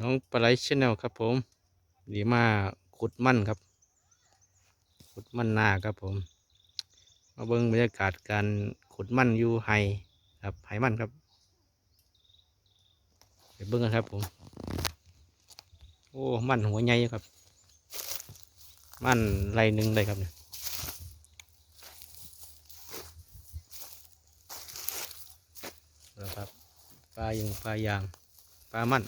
น้องปลาไหลชแนลครับผมดีมาขุดมันครับ ขุดมันนาครับผม มาเบิ่งบรรยากาศการขุดมันอยู่ไฮครับไฮมันครับไปเบิ่งกันครับผม โอ้มันหัวใหญ่ครับ มันไรหนึ่งเลยครับเนี่ยนะครับปลายังปลายางปลามัน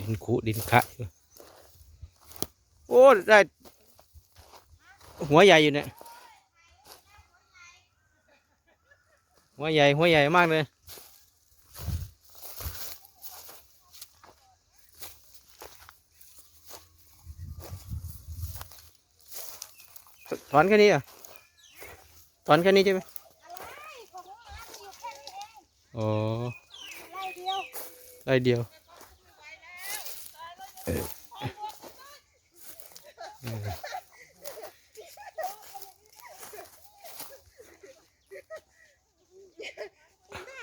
ดินคุดินคะอยู่โอ้ได้ หัวใหญ่อยู่เนี่ย หัวใหญ่ หัวใหญ่มากเลยถอนแค่นี้เหรอะถอนแค่นี้ใช่ไหมอะไรของมันอยู่แค่นี้เองอ๋อไล่เดียวได้เดียวเอออะ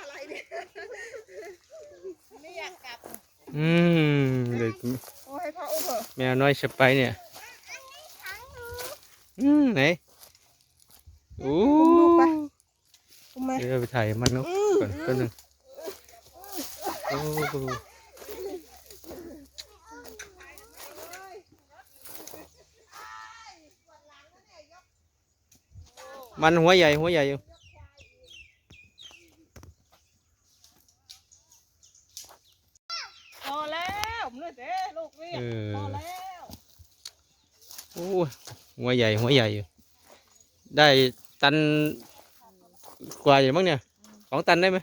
ไรเนี่ยไม่อยากกลับ อืมเด็กโอ้ให้พ่ออุ้มเถอะแมวน้อยสไปเนี่ย อืมไหนโอ้อุ้มไหมเดี๋ยวไปถ่ายมันเนาะก่อนก็นึงโอ้ มันหัวใหญ่หัวใหญ่อยู่พอแล้วมึงเลยเด้ลูกนี่เออพอแล้วโอ้หัวใหญ่หัวใหญ่อยู่ ได้ตันกว่าอยู่มั้งเนี่ยสองตันได้ไหม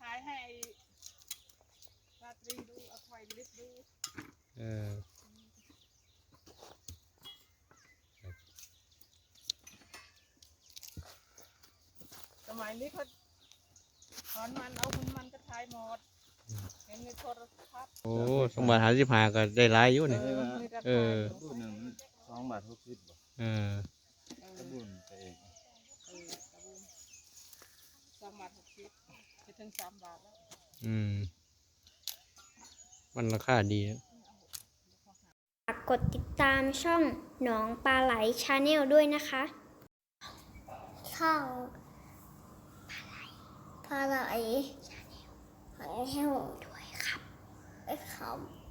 ถ่ายให้ราตรีดู เอาไฟลิฟดูเออสมัยนี้เขาถอนมันเอาคุณมันก็ถ่ายหมดเห็นในโทรทัศน์โอ้สองบาทหาสิบห้าก็ได้หลายอยู่เนี่ยเออมีแต่เออถ่ายยู่ตู้หนึ่งสองบาทหกสิบบ่เออเออตะบุญไปเองเออกระบุงสามบาทหกสิบจะถึงสามบาทแล้ว อืม มันราคาดีฝากกดติดตามช่องหนองปลาไหลชาแนลด้วยนะคะช่องปลาไหลชาแนลด้วยครับด้วยครับ